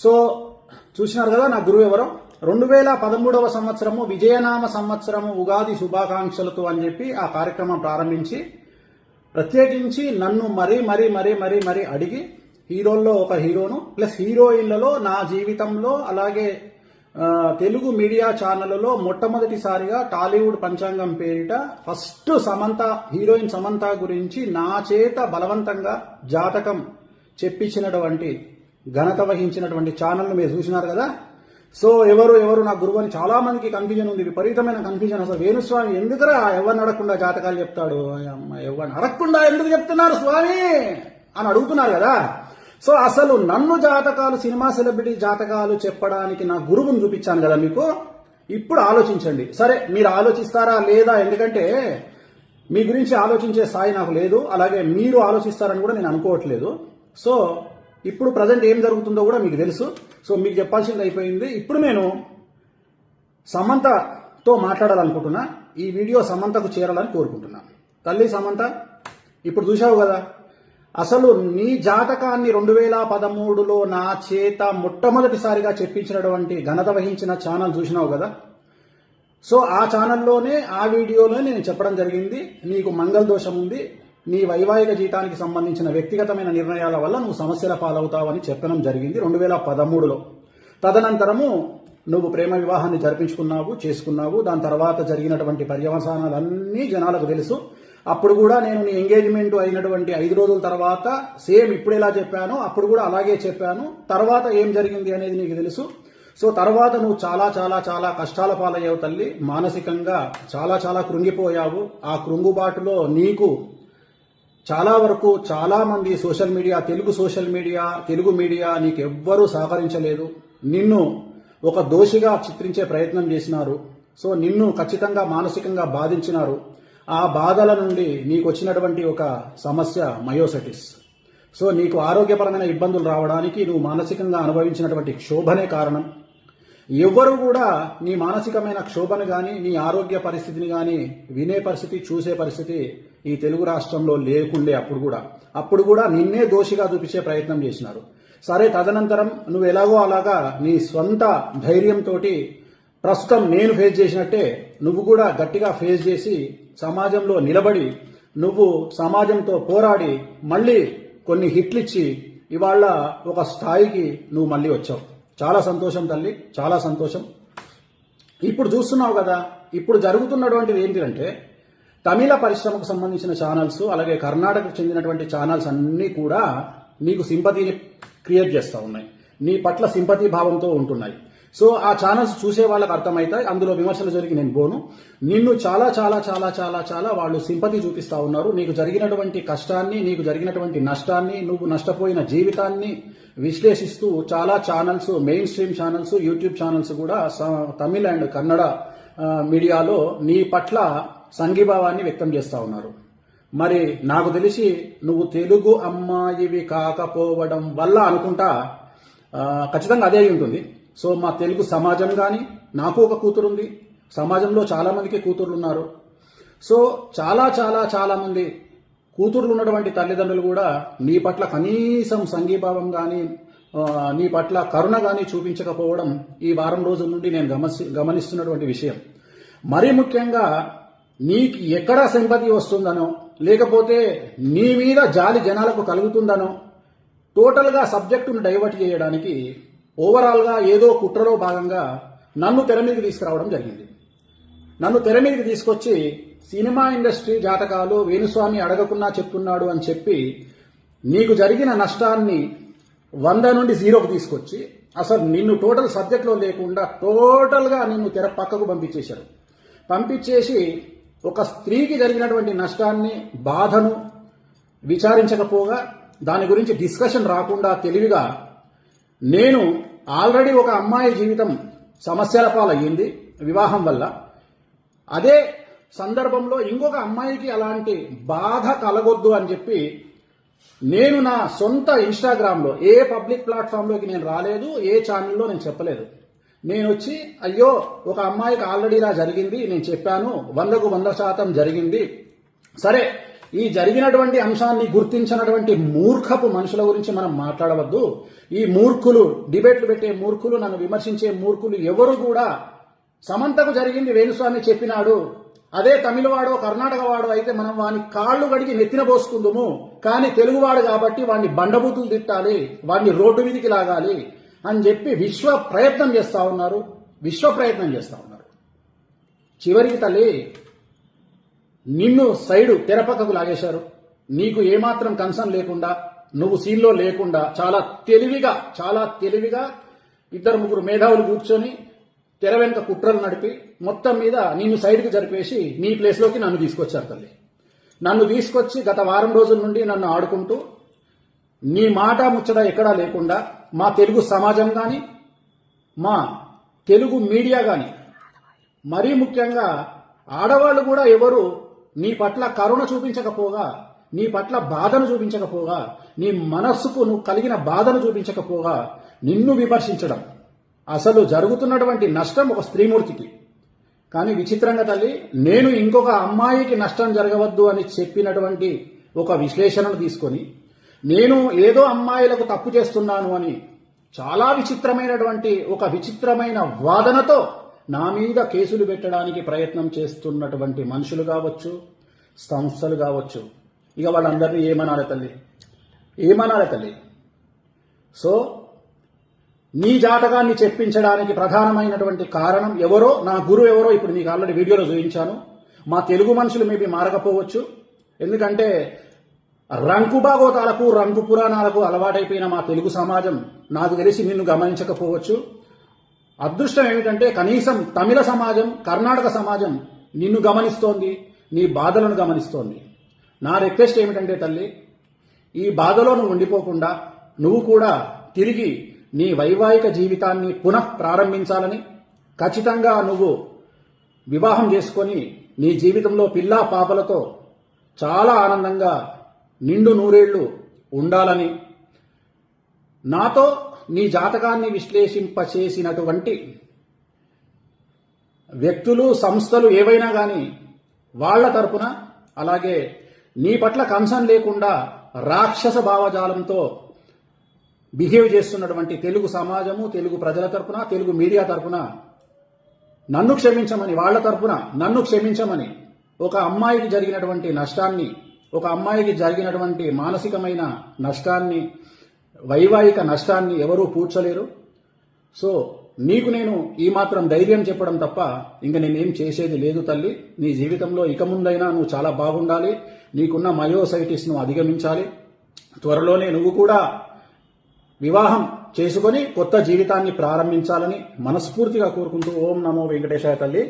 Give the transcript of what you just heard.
So చూసినారు కదా నా గురువు ఎవరో రెండు వేల పదమూడవ సంవత్సరము విజయనామ సంవత్సరము ఉగాది శుభాకాంక్షలతో అని చెప్పి ఆ కార్యక్రమం ప్రారంభించి ప్రత్యేకించి నన్ను మరీ మరీ మరీ మరీ మరీ అడిగి హీరోల్లో ఒక హీరోను ప్లస్ హీరోయిన్లలో నా జీవితంలో అలాగే తెలుగు మీడియా ఛానళ్ళలో మొట్టమొదటిసారిగా టాలీవుడ్ పంచాంగం పేరిట ఫస్ట్ సమంత హీరోయిన్ సమంత గురించి నా చేత బలవంతంగా జాతకం చెప్పించినటువంటి ఘనత వహించినటువంటి ఛానల్ను మీరు చూసినారు కదా? సో ఎవరు ఎవరు నా గురువు అని చాలా మందికి కన్ఫ్యూజన్ ఉంది విపరీతమైన కన్ఫ్యూజన్ అసలు వేణుస్వామి ఎందుకురా ఎవరిని అడగకుండా జాతకాలు చెప్తాడు? అమ్మ, ఎవరిని అడగకుండా ఎందుకు చెప్తున్నారు స్వామి? అని అడుగుతున్నారు కదా? సో అసలు నన్ను జాతకాలు సినిమా సెలబ్రిటీ జాతకాలు చెప్పడానికి నా గురువుని చూపించాను కదా మీకు? ఇప్పుడు ఆలోచించండి. సరే మీరు ఆలోచిస్తారా లేదా? ఎందుకంటే మీ గురించి ఆలోచించే స్థాయి నాకు లేదు. అలాగే మీరు ఆలోచిస్తారని కూడా నేను అనుకోవట్లేదు. సో ఇప్పుడు ప్రజెంట్ ఏం జరుగుతుందో కూడా మీకు తెలుసు. సో మీకు చెప్పాల్సింది అయిపోయింది. ఇప్పుడు నేను సమంతతో మాట్లాడాలనుకుంటున్నా. ఈ వీడియో సమంతకు చేరాలని కోరుకుంటున్నా. తల్లి సమంత ఇప్పుడు చూశావు కదా అసలు నీ జాతకాన్ని రెండు వేల పదమూడులో నా చేత మొట్టమొదటిసారిగా చెప్పించినటువంటి ఘనత వహించిన ఛానల్ చూసినావు కదా. సో ఆ ఛానల్లోనే ఆ వీడియోలో నేను చెప్పడం జరిగింది. నీకు మంగళ దోషం ఉంది. నీ వైవాహిక జీతానికి సంబంధించిన వ్యక్తిగతమైన నిర్ణయాల వల్ల నువ్వు సమస్యల పాలవుతావని చెప్పడం జరిగింది రెండు వేల పదమూడులో. తదనంతరము నువ్వు ప్రేమ వివాహాన్ని జరిపించుకున్నావు చేసుకున్నావు. దాని తర్వాత జరిగినటువంటి పర్యవసానాలన్నీ జనాలకు తెలుసు. అప్పుడు కూడా నేను నీ ఎంగేజ్మెంట్ అయినటువంటి ఐదు రోజుల తర్వాత సేమ్ ఇప్పుడు ఎలా చెప్పానో అప్పుడు కూడా అలాగే చెప్పాను. తర్వాత ఏం జరిగింది అనేది నీకు తెలుసు. సో తర్వాత నువ్వు చాలా చాలా చాలా కష్టాల పాలయ్యావు తల్లి. మానసికంగా చాలా చాలా కృంగిపోయావు. ఆ కృంగుబాటులో నీకు చాలా వరకు చాలా మంది social media Telugu social media Telugu media నీకు ఎవ్వరూ సహకరించలేదు. నిన్ను ఒక దోషిగా చిత్రించే ప్రయత్నం చేసినారు. సో నిన్ను ఖచ్చితంగా మానసికంగా బాధించినారు. ఆ బాధల నుండి నీకు వచ్చినటువంటి ఒక సమస్య మయోసెటిస్. సో నీకు ఆరోగ్యపరమైన ఇబ్బందులు రావడానికి నువ్వు మానసికంగా అనుభవించినటువంటి క్షోభనే కారణం. ఎవ్వరు కూడా నీ మానసికమైన క్షోభను కానీ నీ ఆరోగ్య పరిస్థితిని కానీ వినే పరిస్థితి చూసే పరిస్థితి ఈ తెలుగు రాష్ట్రంలో లేకుండే అప్పుడు కూడా. అప్పుడు కూడా నిన్నే దోషిగా చూపించే ప్రయత్నం చేసినారు. సరే తదనంతరం నువ్వు ఎలాగో అలాగా నీ స్వంత ధైర్యంతో ప్రస్తుతం నేను ఫేస్ చేసినట్టే నువ్వు కూడా గట్టిగా ఫేస్ చేసి సమాజంలో నిలబడి నువ్వు సమాజంతో పోరాడి మళ్ళీ కొన్ని హిట్లు ఇచ్చి ఇవాళ ఒక స్థాయికి నువ్వు మళ్ళీ వచ్చావు. చాలా సంతోషం తల్లి చాలా సంతోషం. ఇప్పుడు చూస్తున్నావు కదా ఇప్పుడు జరుగుతున్నటువంటిది ఏంటిదంటే తమిళ పరిశ్రమకు సంబంధించిన ఛానల్స్ అలాగే కర్ణాటకకు చెందినటువంటి ఛానల్స్ అన్నీ కూడా నీకు సింపతిని క్రియేట్ చేస్తూ ఉన్నాయి. నీ పట్ల సింపతి భావంతో ఉంటున్నాయి. సో ఆ ఛానల్స్ చూసే వాళ్ళకి అర్థమవుతాయి అందులో విమర్శలు జరిగి నేను పోను. నిన్ను చాలా చాలా చాలా చాలా చాలా వాళ్ళు సింపతి చూపిస్తా ఉన్నారు. నీకు జరిగినటువంటి కష్టాన్ని నీకు జరిగినటువంటి నష్టాన్ని నువ్వు నష్టపోయిన జీవితాన్ని విశ్లేషిస్తూ చాలా channels mainstream channels YouTube channels కూడా స- తమిళ అండ్ కన్నడ మీడియాలో నీ పట్ల సంఘీభావాన్ని వ్యక్తం చేస్తూ ఉన్నారు. మరి నాకు తెలిసి నువ్వు తెలుగు అమ్మాయివి కాకపోవడం వల్ల అనుకుంటా ఖచ్చితంగా అదే అయి ఉంటుంది. సో మా తెలుగు సమాజం కానీ నాకు ఒక కూతురు ఉంది సమాజంలో చాలామందికి కూతుర్లు ఉన్నారు సో చాలా చాలా చాలామంది కూతుర్లు ఉన్నటువంటి తల్లిదండ్రులు కూడా నీ పట్ల కనీసం సంఘీభావం కానీ నీ పట్ల కరుణ కానీ చూపించకపోవడం ఈ వారం రోజుల నుండి నేను గమసి గమనిస్తున్నటువంటి విషయం. మరీ ముఖ్యంగా నీకు ఎక్కడ సింపతి వస్తుందనో లేకపోతే నీ మీద జాలి జనాలకు కలుగుతుందనో టోటల్గా సబ్జెక్టును డైవర్ట్ చేయడానికి ఓవరాల్గా ఏదో కుట్రలో భాగంగా నన్ను తెర మీదకి తీసుకురావడం జరిగింది. నన్ను తెర మీదకి తీసుకొచ్చి సినిమా ఇండస్ట్రీ జాతకాలు వేణుస్వామి అడగకున్నా చెప్తున్నాడు అని చెప్పి నీకు జరిగిన నష్టాన్ని వంద నుండి జీరోకు తీసుకొచ్చి అసలు నిన్ను టోటల్ సబ్జెక్ట్లో లేకుండా టోటల్గా నిన్ను తెర పక్కకు పంపించేశారు. పంపించేసి ఒక స్త్రీకి జరిగినటువంటి నష్టాన్ని బాధను విచారించకపోగా దాని గురించి డిస్కషన్ రాకుండా తెలివిగా నేను ఆల్రెడీ ఒక అమ్మాయి జీవితం సమస్యల పాలయ్యింది వివాహం వల్ల. అదే సందర్భంలో ఇంకొక అమ్మాయికి అలాంటి బాధ కలగొద్దు అని చెప్పి నేను నా సొంత ఇన్స్టాగ్రామ్లో ఏ పబ్లిక్ ప్లాట్ఫామ్లోకి నేను రాలేదు ఏ ఛానల్లో నేను చెప్పలేదు. నేను వచ్చి అయ్యో ఒక అమ్మాయికి ఆల్రెడీ ఇలా జరిగింది నేను చెప్పాను వందకు వంద శాతం జరిగింది. సరే ఈ జరిగినటువంటి అంశాన్ని గుర్తించినటువంటి మూర్ఖపు మనుషుల గురించి మనం మాట్లాడవద్దు. ఈ మూర్ఖులు డిబేట్లు పెట్టే మూర్ఖులు నన్ను విమర్శించే మూర్ఖులు ఎవరు కూడా సమంతకు జరిగింది వేణుస్వామి చెప్పినాడు. అదే తమిళవాడో కర్ణాటక వాడో అయితే మనం వాని కాళ్ళు గడిగి నెత్తిన పోసుకుందుము. కానీ తెలుగువాడు కాబట్టి వాడిని బండబూతులు తిట్టాలి వాడిని రోడ్డు మీదికి లాగాలి. అని చెప్పి విశ్వ ప్రయత్నం చేస్తూ ఉన్నారు. విశ్వ ప్రయత్నం చేస్తా ఉన్నారు. చివరికి తల్లి నిన్ను సైడు తెరపక్కకు లాగేశారు. నీకు ఏమాత్రం కన్సర్న్ లేకుండా నువ్వు సీన్లో లేకుండా చాలా తెలివిగా చాలా తెలివిగా ఇద్దరు ముగ్గురు మేధావులు కూర్చొని తెర వెనుక కుట్రలు నడిపి మొత్తం మీద నిన్ను సైడ్కి జరిపేసి నీ ప్లేస్లోకి నన్ను తీసుకొచ్చారు తల్లి. నన్ను తీసుకొచ్చి గత వారం రోజుల నుండి నన్ను ఆడుకుంటూ నీ మాట ముచ్చట ఎక్కడా లేకుండా మా తెలుగు సమాజం కానీ మా తెలుగు మీడియా కానీ మరీ ముఖ్యంగా ఆడవాళ్ళు కూడా ఎవరు నీ పట్ల కరుణ చూపించకపోగా నీ పట్ల బాధను చూపించకపోగా నీ మనస్సుకు నువ్వు కలిగిన బాధను చూపించకపోగా నిన్ను విమర్శించడం అసలు జరుగుతున్నటువంటి నష్టం ఒక స్త్రీమూర్తికి. కానీ విచిత్రంగా తల్లి నేను ఇంకొక అమ్మాయికి నష్టం జరగవద్దు అని చెప్పినటువంటి ఒక విశ్లేషణను తీసుకొని నేను ఏదో అమ్మాయిలకు తప్పు చేస్తున్నాను అని చాలా విచిత్రమైనటువంటి ఒక విచిత్రమైన వాదనతో నా మీద కేసులు పెట్టడానికి ప్రయత్నం చేస్తున్నటువంటి మనుషులు కావచ్చు సంస్థలు కావచ్చు. ఇక వాళ్ళందరినీ ఏమనాలి తల్లి? ఏమనాలి తల్లి? సో నీ జాతకాన్ని చెప్పించడానికి ప్రధానమైనటువంటి కారణం ఎవరో నా గురువు ఎవరో ఇప్పుడు మీకు ఆల్రెడీ వీడియోలో చూపించాను. మా తెలుగు మనుషులు మేబీ మారకపోవచ్చు. ఎందుకంటే రంకు భాగవతాలకు రంకు పురాణాలకు అలవాటైపోయిన మా తెలుగు సమాజం నాకు తెలిసి నిన్ను గమనించకపోవచ్చు. అదృష్టం ఏమిటంటే కనీసం తమిళ సమాజం కర్ణాటక సమాజం నిన్ను గమనిస్తోంది నీ బాధలను గమనిస్తోంది. నా రిక్వెస్ట్ ఏమిటంటే తల్లి ఈ బాధలో నువ్వు ఉండిపోకుండా నువ్వు కూడా తిరిగి నీ వైవాహిక జీవితాన్ని పునః ప్రారంభించాలని ఖచ్చితంగా నువ్వు వివాహం చేసుకొని నీ జీవితంలో పిల్లా పాపలతో చాలా ఆనందంగా నిండు నూరేళ్ళు ఉండాలని. నాతో నీ జాతకాన్ని విశ్లేషింపచేసినటువంటి వ్యక్తులు సంస్థలు ఏవైనా కానీ వాళ్ళ తరపున అలాగే నీ పట్ల కన్సర్న్ లేకుండా రాక్షస భావజాలంతో బిహేవ్ చేస్తున్నటువంటి తెలుగు సమాజము తెలుగు ప్రజల తరపున తెలుగు మీడియా తరపున నన్ను క్షమించమని వాళ్ళ తరపున నన్ను క్షమించమని ఒక అమ్మాయికి జరిగినటువంటి నష్టాన్ని ఒక అమ్మాయికి జరిగినటువంటి మానసికమైన నష్టాన్ని వైవాహిక నష్టాన్ని ఎవరూ పూడ్చలేరు. సో నీకు నేను ఈ మాత్రం ధైర్యం చెప్పడం తప్ప ఇంక నేనేం చేసేది లేదు తల్లి. నీ జీవితంలో ఇక ముందైనా నువ్వు చాలా బాగుండాలి. నీకున్న మయోసైటిస్ను అధిగమించాలి. త్వరలోనే నువ్వు కూడా వివాహం చేసుకొని కొత్త జీవితాన్ని ప్రారంభించాలని మనస్ఫూర్తిగా కోరుకుంటూ ఓం నమో వెంకటేశాయ తల్లి.